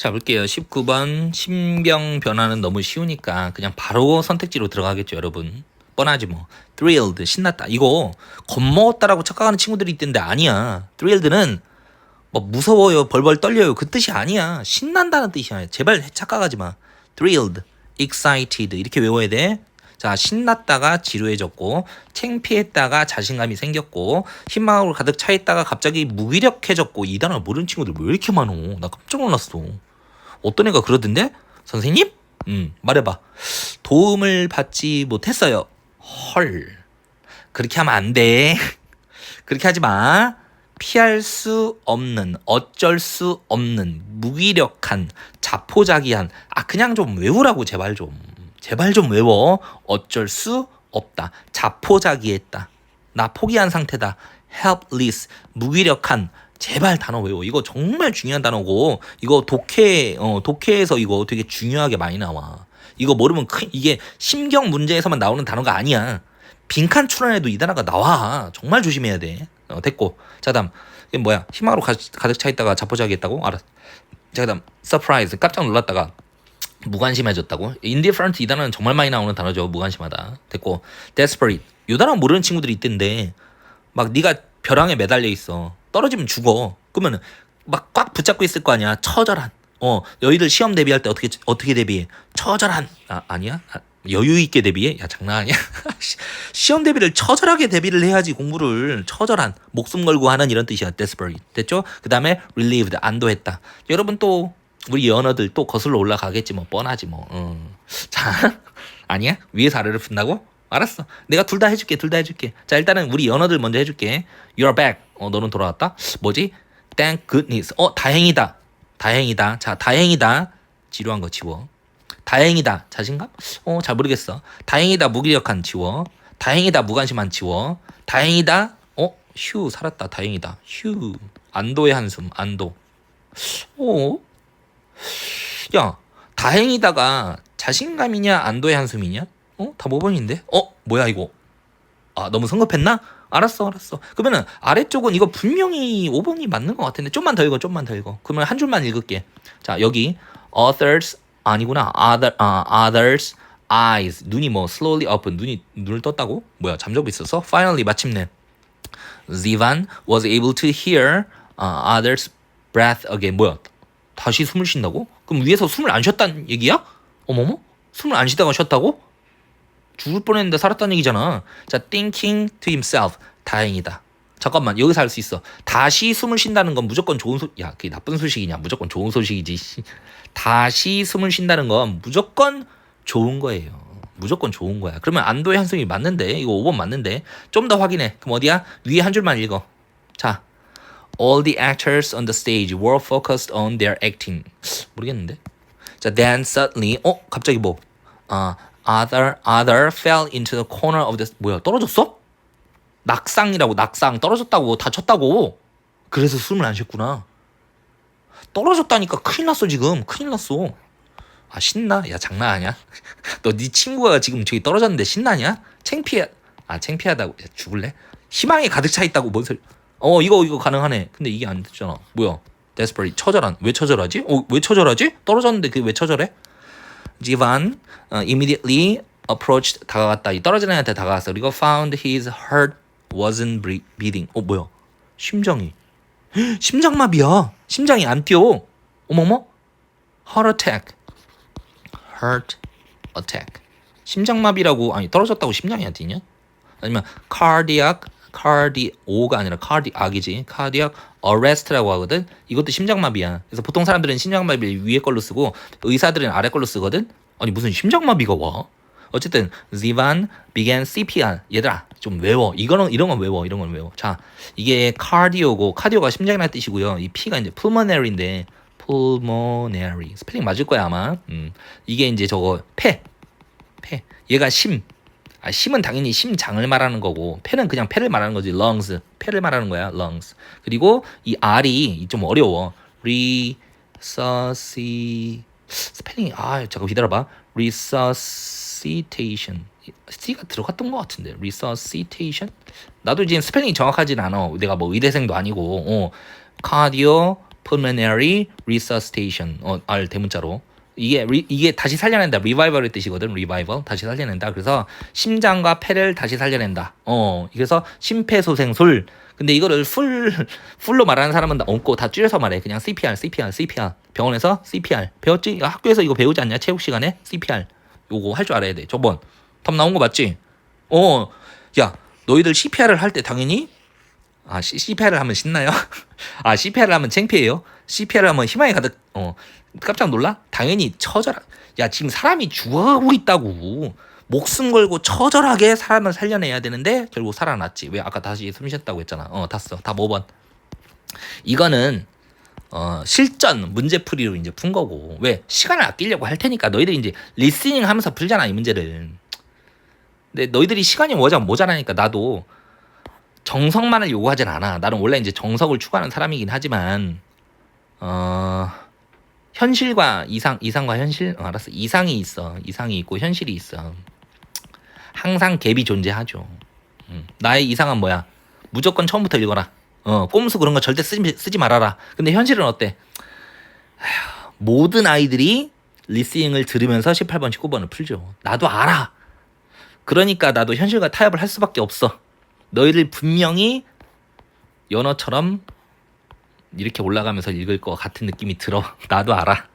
자, 볼게요. 19번 심경 변화는 너무 쉬우니까 그냥 바로 선택지로 들어가겠죠, 여러분. 뻔하지 뭐. thrilled 신났다. 이거 겁먹었다라고 착각하는 친구들이 있던데 아니야. thrilled는 뭐 무서워요, 벌벌 떨려요 그 뜻이 아니야. 신난다는 뜻이야. 제발 착각하지 마. thrilled, excited 이렇게 외워야 돼. 자, 신났다가 지루해졌고, 창피했다가 자신감이 생겼고, 희망으로 가득 차 있다가 갑자기 무기력해졌고, 이 단어 모르는 친구들 왜 이렇게 많어? 나 깜짝 놀랐어. 어떤 애가 그러던데? 선생님? 음, 말해봐. 도움을 받지 못했어요. 헐. 그렇게 하면 안 돼. 그렇게 하지 마. 피할 수 없는, 어쩔 수 없는, 무기력한, 자포자기한. 아, 그냥 좀 외우라고, 제발 좀. 제발 좀 외워. 어쩔 수 없다. 자포자기했다. 나 포기한 상태다. helpless, 무기력한. 제발 단어 외워. 이거 정말 중요한 단어고, 이거 독해, 어, 독해에서 이거 되게 중요하게 많이 나와. 이거 모르면 큰, 이게 심경 문제에서만 나오는 단어가 아니야. 빈칸 출연에도 이 단어가 나와. 정말 조심해야 돼. 어, 됐고. 자, 다음. 이게 뭐야? 희망으로 가, 가득 차 있다가 자포자기 했다고? 알았어. 자, 다음. 서프라이즈. 깜짝 놀랐다가 무관심해졌다고? indifferent 이 단어는 정말 많이 나오는 단어죠. 무관심하다. 됐고. desperate. 이 단어 모르는 친구들이 있던데 막 네가 벼랑에 매달려 있어. 떨어지면 죽어. 그러면 막 꽉 붙잡고 있을 거 아니야. 처절한. 어, 너희들 시험 대비할 때 어떻게 어떻게 대비해? 처절한. 아, 아니야? 아, 여유 있게 대비해? 야, 장난 아니야. 시험 대비를 처절하게 대비를 해야지 공부를 처절한 목숨 걸고 하는 이런 뜻이야. desperate. 됐죠? 그다음에 relieved 안도했다. 여러분 또 우리 연어들 또 거슬러 올라가겠지 뭐 뻔하지 뭐. 음. 자, 아니야? 위에서 아래로 푼다고? 알았어. 내가 둘 다 해줄게. 둘 다 해줄게. 자, 일단은 우리 연어들 먼저 해줄게. You're back. 어, 너는 돌아왔다. 뭐지? Thank goodness. 어, 다행이다. 다행이다. 자, 다행이다. 지루한 거 지워. 다행이다. 자신감? 어, 잘 모르겠어. 다행이다. 무기력한 지워. 다행이다. 무관심한 지워. 다행이다. 어, 휴 살았다. 다행이다. 휴. 안도의 한숨. 안도. 어? 야, 다행이다가 자신감이냐 안도의 한숨이냐? 어? 다 5번인데? 어? 뭐야 이거? 아 너무 성급했나? 알았어 알았어 그러면은 아래쪽은 이거 분명히 5번이 맞는 것 같은데 좀만 더 읽어 좀만 더 읽어 그러면 한 줄만 읽을게 자 여기 authors 아니구나 other, 아, others eyes 눈이 뭐 slowly open 눈이 눈을 떴다고? 뭐야 잠자고 있었어? finally 마침내 Zivan was able to hear uh, others breath again 뭐야 다시 숨을 쉰다고? 그럼 위에서 숨을 안 쉬었다는 얘기야? 어머머? 숨을 안 쉬다가 쉬었다고? 죽을 뻔했는데 살았다는 얘기잖아. 자, thinking to himself. 다행이다. 잠깐만, 여기서 할수 있어. 다시 숨을 쉰다는 건 무조건 좋은 소, 야, 그게 나쁜 소식이냐? 무조건 좋은 소식이지. 다시 숨을 쉰다는 건 무조건 좋은 거예요. 무조건 좋은 거야. 그러면 안도의 한숨이 맞는데, 이거 5번 맞는데, 좀 더 확인해. 그럼 어디야? 위에 한 줄만 읽어. 자, all the actors on the stage were focused on their acting. 모르겠는데. 자, then suddenly, 어, 갑자기 뭐? 아, other other fell into the corner of the 뭐야 떨어졌어? 낙상이라고 낙상. 떨어졌다고 다쳤다고. 그래서 숨을 안 쉬었구나. 떨어졌다니까 큰일 났어 지금. 큰일 났어. 아 신나? 야 장난 아니야? 너 네 친구가 지금 저기 떨어졌는데 신나냐? 창피해. 아 창피하다고. 야, 죽을래? 희망이 가득 차 있다고 뭔 소리. 어 이거 이거 가능하네. 근데 이게 안 됐잖아. 뭐야? Desperate. 처절한. 왜 처절하지? 어왜 처절하지? 떨어졌는데 그게 왜 처절해 지반 uh, immediately approached 다가갔다. 이 떨어지는 애한테 다가갔어. 그리고 found his heart wasn't beating. 어 뭐야? 심장이 심장마비야. 심장이 안 뛰어. 어머머? heart attack. heart attack. 심장마비라고 아니 떨어졌다고 심장이 안 뛰냐? 아니면 cardiac cardi 오가 아니라 cardiac이지. cardiac arrest라고 하거든. 이것도 심장마비야. 그래서 보통 사람들은 심장마비를 위에 걸로 쓰고 의사들은 아래 걸로 쓰거든. 아니 무슨 심장마비가 와? 어쨌든 Zivan began CPR. 얘들아 좀 외워. 이거는 이런 건 외워. 이런 건 외워. 자 이게 카디오고 카디오가 심장이라는 뜻이고요. 이 P가 이제 pulmonary인데 pulmonary 스펠링 맞을 거야 아마. 음 이게 이제 저거 폐 폐. 얘가 심. 아, 심은 당연히 심장을 말하는 거고 폐는 그냥 폐를 말하는 거지. lungs 폐를 말하는 거야 lungs. 그리고 이 R이 좀 어려워. resusci 스펠링이 아 잠깐 기다려봐. resuscitation. C가 들어갔던 것 같은데. resuscitation? 나도 지금 스펠링이 정확하진 않아. 내가 뭐 의대생도 아니고 어, cardio pulmonary resuscitation. 어, R 대문자로. 이게 리, 이게 다시 살려낸다. revival의 뜻이거든. revival. 다시 살려낸다. 그래서 심장과 폐를 다시 살려낸다. 어, 그래서 심폐소생술. 근데 이거를 풀 풀로 말하는 사람은 다 없고 다 줄여서 말해. 그냥 CPR, CPR, CPR. 병원에서 CPR. 배웠지? 학교에서 이거 배우지 않냐? 체육 시간에 CPR. 요거 할 줄 알아야 돼. 저번 텀 나온 거 맞지? 어, 야, 너희들 CPR을 할 때 당연히 아, C, CPR을 하면 신나요? 아, CPR을 하면 창피해요? CPR을 하면 희망이 가득, 어, 깜짝 놀라? 당연히 처절하, 야, 지금 사람이 죽어가고 있다고. 목숨 걸고 처절하게 사람을 살려내야 되는데, 결국 살아났지. 왜 아까 다시 숨 쉬었다고 했잖아. 어, 탔어. 다 5번. 이거는, 어, 실전 문제풀이로 이제 푼 거고. 왜? 시간을 아끼려고 할 테니까 너희들이 이제 리스닝 하면서 풀잖아, 이 문제를. 근데 너희들이 시간이 모자, 모자라니까 나도 정석만을 요구하진 않아. 나는 원래 이제 정석을 추구하는 사람이긴 하지만 어 현실과 이상 이상과 현실 어, 알았어 이상이 있어 이상이 있고 현실이 있어 항상 갭이 존재하죠. 음. 나의 이상은 뭐야? 무조건 처음부터 읽어라. 어 꼼수 그런 거 절대 쓰지, 쓰지 말아라. 근데 현실은 어때? 아휴, 모든 아이들이 리스닝을 들으면서 18번, 19번을 풀죠. 나도 알아. 그러니까 나도 현실과 타협을 할 수밖에 없어. 너희들 분명히 연어처럼 이렇게 올라가면서 읽을 것 같은 느낌이 들어. 나도 알아.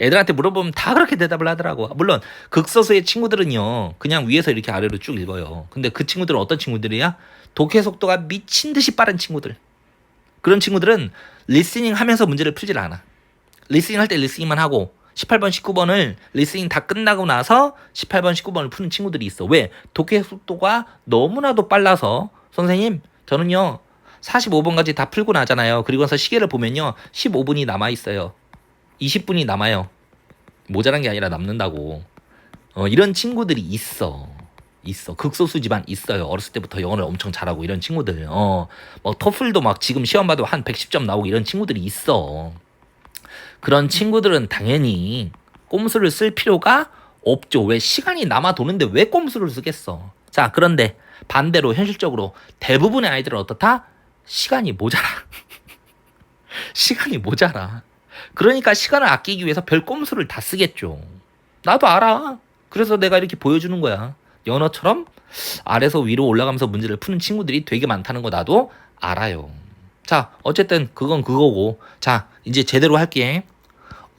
애들한테 물어보면 다 그렇게 대답을 하더라고. 물론 극소수의 친구들은요. 그냥 위에서 이렇게 아래로 쭉 읽어요. 근데 그 친구들은 어떤 친구들이야? 독해 속도가 미친 듯이 빠른 친구들. 그런 친구들은 리스닝 하면서 문제를 풀질 않아. 리스닝 할 때 리스닝만 하고 18번, 19번을 리스닝 다 끝나고 나서 18번, 19번을 푸는 친구들이 있어. 왜? 독해 속도가 너무나도 빨라서 선생님, 저는요. 45번까지 다 풀고 나잖아요. 그리고 나서 시계를 보면요. 15분이 남아 있어요. 20분이 남아요. 모자란 게 아니라 남는다고. 어, 이런 친구들이 있어. 있어. 극소수지만 있어요. 어렸을 때부터 영어를 엄청 잘하고 이런 친구들. 어, 뭐 토플도 막 지금 시험 봐도 한 110점 나오고 이런 친구들이 있어. 그런 친구들은 당연히 꼼수를 쓸 필요가 없죠. 왜 시간이 남아 도는데 왜 꼼수를 쓰겠어? 자, 그런데 반대로 현실적으로 대부분의 아이들은 어떻다? 시간이 모자라. 시간이 모자라. 그러니까 시간을 아끼기 위해서 별 꼼수를 다 쓰겠죠. 나도 알아. 그래서 내가 이렇게 보여주는 거야. 연어처럼 아래서 위로 올라가면서 문제를 푸는 친구들이 되게 많다는 거 나도 알아요. 자, 어쨌든 그건 그거고. 자, 이제 제대로 할게.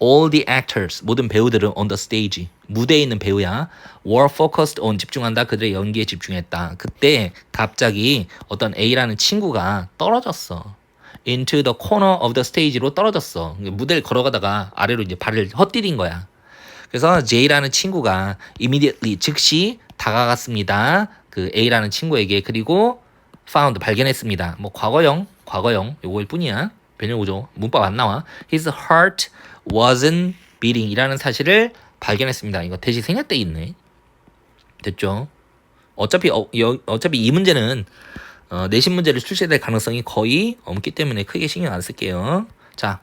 All the actors, 모든 배우들은 on the stage, 무대에 있는 배우야. were focused on, 집중한다. 그들의 연기에 집중했다. 그때 갑자기 어떤 A라는 친구가 떨어졌어. into the corner of the stage로 떨어졌어. 무대를 걸어가다가 아래로 이제 발을 헛디딘 거야. 그래서 J라는 친구가 immediately, 즉시 다가갔습니다. 그 A라는 친구에게. 그리고 found, 발견했습니다. 뭐 과거형, 과거형, 요거일 뿐이야. 변형구조, 문법 안 나와. His heart wasn't beating 이라는 사실을 발견했습니다. 이거 대시 생략돼 있네. 됐죠? 어차피 어, 여, 어차피 이 문제는 어, 내신 문제를 출제될 가능성이 거의 없기 때문에 크게 신경 안 쓸게요. 자,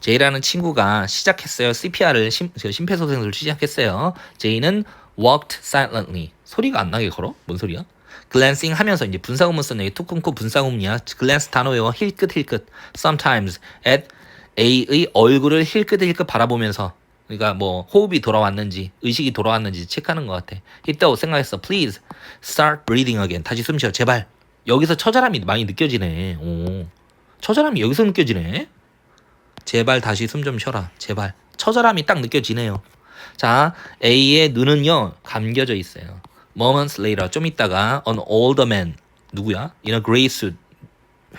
J라는 친구가 시작했어요. CPR을 심, 심폐소생술을 시작했어요. J는 walked silently. 소리가 안 나게 걸어? 뭔 소리야? Glancing 하면서 이제 분사구문 썼네. 툭 끊고 분사구문이야. glance 단어 외워. 힐끗 힐끗. sometimes at A의 얼굴을 힐끗 힐끗 바라보면서 그러니까 뭐 호흡이 돌아왔는지 의식이 돌아왔는지 체크하는 것 같아. 이따고 생각했어. Please start breathing again. 다시 숨 쉬어. 제발. 여기서 처절함이 많이 느껴지네. 오. 처절함이 여기서 느껴지네. 제발 다시 숨 좀 쉬어라. 제발. 처절함이 딱 느껴지네요. 자, A의 눈은요 감겨져 있어요. Moments later, 좀 있다가 an older man 누구야? In a gray suit,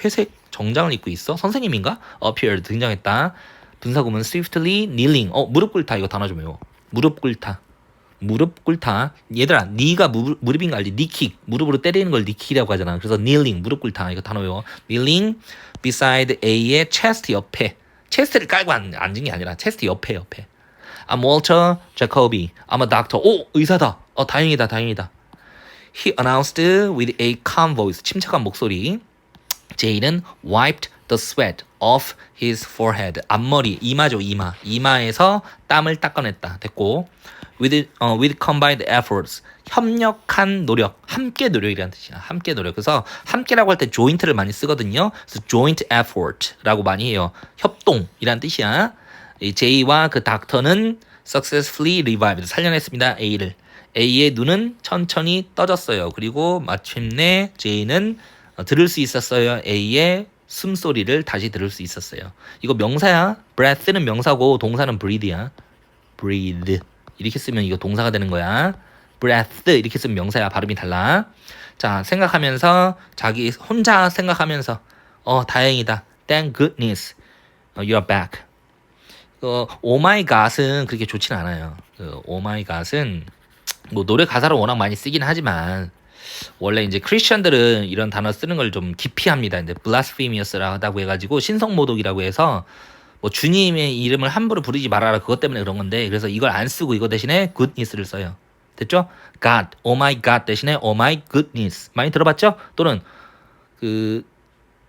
회색 정장을 입고 있어. 선생님인가? appeared 등장했다. 분사구문 swiftly kneeling. 어 무릎 꿇다 이거 단어 좀 외워. 무릎 꿇다. 무릎 꿇다. 얘들아, 무릎, 무릎인 거 알지? 니킥. 무릎으로 때리는 걸 니킥이라고 하잖아. 그래서 kneeling, 무릎 꿇다. 이거 단어 외워. kneeling beside A의 chest 옆에. 체스트를 깔고 앉, 앉은 게 아니라 체스트 옆에 옆에. I'm Walter Jacoby. I'm a doctor. 오, 의사다. 어, 다행이다, 다행이다. He announced with a calm voice. 침착한 목소리. Jay는 wiped the sweat off his forehead. 앞머리, 이마죠, 이마. 이마에서 땀을 닦아냈다. 됐고. with 어, with combined efforts 협력한 노력 함께 노력이라는 뜻이야 함께 노력 그래서 함께라고 할 때 joint를 많이 쓰거든요 그래서 joint effort라고 많이 해요 협동이라는 뜻이야 이 J와 그 닥터는 successfully revived 살려냈습니다 A를 A의 눈은 천천히 떠졌어요 그리고 마침내 J는 어, 들을 수 있었어요 A의 숨소리를 다시 들을 수 있었어요 이거 명사야 breath는 명사고 동사는 breathe야 breathe 이렇게 쓰면 이거 동사가 되는 거야. breath 이렇게 쓰면 명사야. 발음이 달라. 자, 생각하면서 자기 혼자 생각하면서 어, 다행이다. Thank goodness. 어, you're back. 어, oh my god은 그렇게 좋진 않아요. 그 oh my god은 뭐 노래 가사로 워낙 많이 쓰긴 하지만 원래 이제 크리스천들은 이런 단어 쓰는 걸 좀 기피합니다. 이제 blasphemous라고 해가지고 신성 모독이라고 해서 뭐 주님의 이름을 함부로 부르지 말아라 그것 때문에 그런 건데 그래서 이걸 안 쓰고 이거 대신에 goodness를 써요. 됐죠? God, oh my God 대신에 oh my goodness 많이 들어봤죠? 또는 그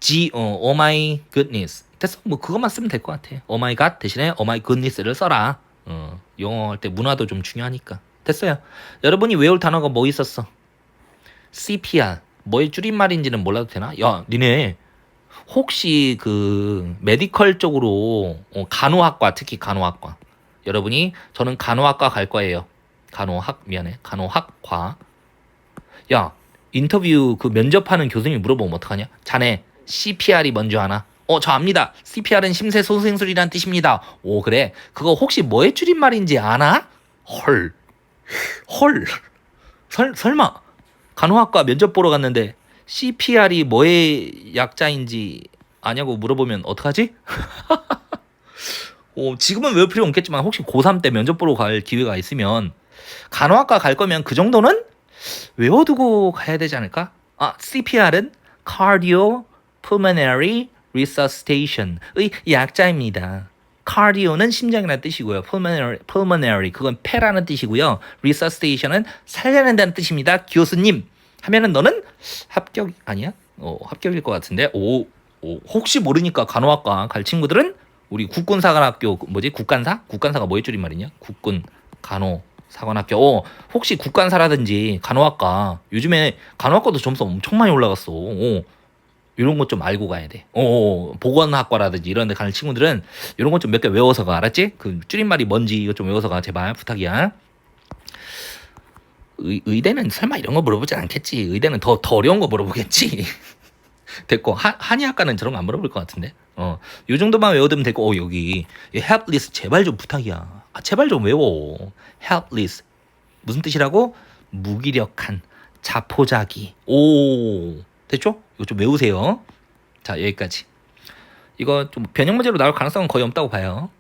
G, 어, oh my goodness 됐어? 뭐 그것만 쓰면 될 것 같아. oh my God 대신에 oh my goodness를 써라. 어, 영어 할 때 문화도 좀 중요하니까 됐어요. 여러분이 외울 단어가 뭐 있었어? CPR 뭐의 줄임말인지는 몰라도 되나? 야, 니네 혹시 그 메디컬 쪽으로 어, 간호학과 특히 간호학과 여러분이 저는 간호학과 갈 거예요. 간호학 미안해 간호학과 야 인터뷰 그 면접하는 교수님이 물어보면 어떡하냐? 자네 CPR이 뭔지 아나? 어, 저 압니다. CPR은 심폐소생술이란 뜻입니다. 오, 그래. 그거 혹시 뭐의 줄임말인지 아나? 헐. 헐. 설, 설마. 간호학과 면접 보러 갔는데 CPR이 뭐의 약자인지 아냐고 물어보면 어떡하지? 어, 지금은 외울 필요 없겠지만 혹시 고3 때 면접 보러 갈 기회가 있으면 간호학과 갈 거면 그 정도는 외워두고 가야 되지 않을까? 아, CPR은 Cardio Pulmonary Resuscitation의 약자입니다. Cardio는 심장이라는 뜻이고요. Pulmonary, pulmonary 그건 폐라는 뜻이고요. Resuscitation은 살려낸다는 뜻입니다. 교수님 하면은 너는 합격 아니야? 어, 합격일 것 같은데. 오, 오 혹시 모르니까 간호학과 갈 친구들은 우리 국군사관학교 뭐지 국간사? 국간사가 뭐의 줄임말이냐? 국군 간호 사관학교. 어, 혹시 국간사라든지 간호학과 요즘에 간호학과도 점수 엄청 많이 올라갔어. 어, 이런 것 좀 알고 가야 돼. 어, 보건학과라든지 이런 데 가는 친구들은 이런 것 좀 몇 개 외워서 가. 알았지? 그 줄임말이 뭔지 이거 좀 외워서 가. 제발 부탁이야. 의, 의대는 설마 이런 거 물어보지 않겠지. 의대는 더, 더 어려운 거 물어보겠지. 됐고 한, 한의학과는 저런 거 안 물어볼 것 같은데. 어, 요 정도만 외워두면 되고 어, 여기 이 helpless 제발 좀 부탁이야. 아, 제발 좀 외워. helpless 무슨 뜻이라고? 무기력한 자포자기. 오 됐죠? 이거 좀 외우세요. 자 여기까지. 이거 좀 변형 문제로 나올 가능성은 거의 없다고 봐요.